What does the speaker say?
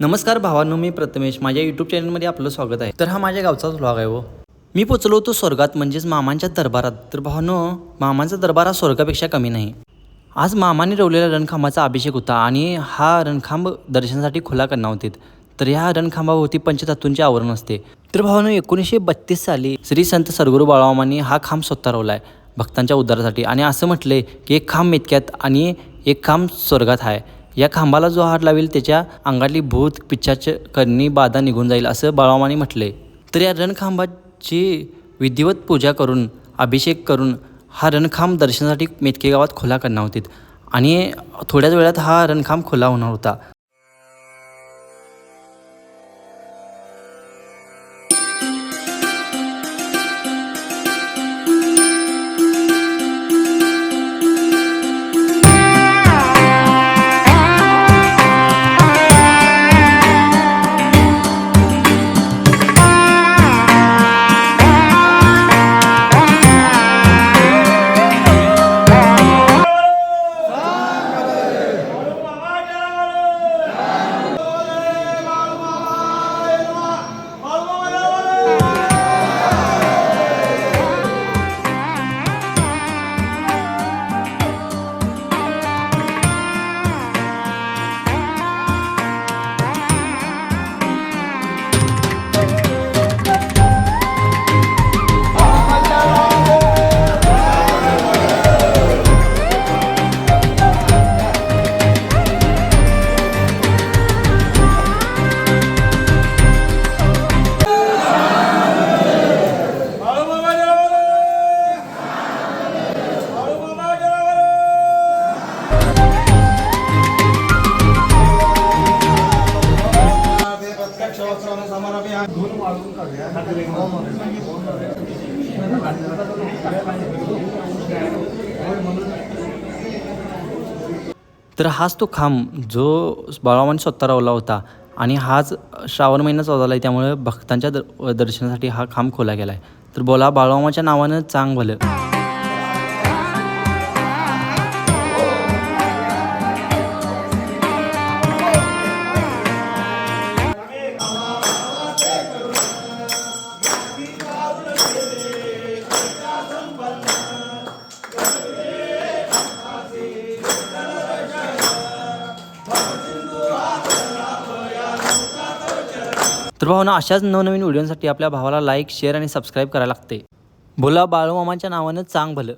नमस्कार भावांनो मी प्रथमेश. माझ्या यूट्यूब चॅनलमध्ये आपलं स्वागत आहे. तर हा माझ्या गावचाच व्लॉग आहे व मी पोचलो होतो स्वर्गात म्हणजेच मामांच्या दरबारात. तर भावानो मामांचा दरबार हा स्वर्गापेक्षा कमी नाही. आज मामाने रवलेल्या रणखांबाचा अभिषेक होता आणि हा रणखांब दर्शनासाठी खुला करणार होते तर ह्या रणखांबावरती पंचतत्वांचे आवरण असते. तर भावानो एकोणीसशे बत्तीस साली श्री संत सरगुरु बाळामानी हा खांब स्वतः रवला आहे भक्तांच्या उद्धारासाठी. आणि असं म्हटलंय की एक खांब मेतक्यात आणि एक खांब स्वर्गात आहे. या खांबाला जो हात लावेल त्याच्या अंगातली भूत पिच्चाच करणी बाधा निघून जाईल असं बाळामानी म्हटले. तर या रणखांबाची विधिवत पूजा करून अभिषेक करून हा रणखांब दर्शनासाठी मेतके गावात खुला करणार होते आणि थोड्याच वेळात हा रणखांब खुला होणार होता. तर हाच तो खांब जो बाळामाने स्वतः रावला होता आणि हाच श्रावण महिना चौदाला आहे त्यामुळे भक्तांच्या दर्शनासाठी हा खांब खोला गेला आहे तर बोला बाळामाच्या नावानं चांग भलं. भावना अशाच नवनवीन व्हिडिओसाठी आपल्या भावाला लाईक शेअर आणि सबस्क्राईब करायला लागते. बोला बाळूमामांच्या नावानं चांग भलं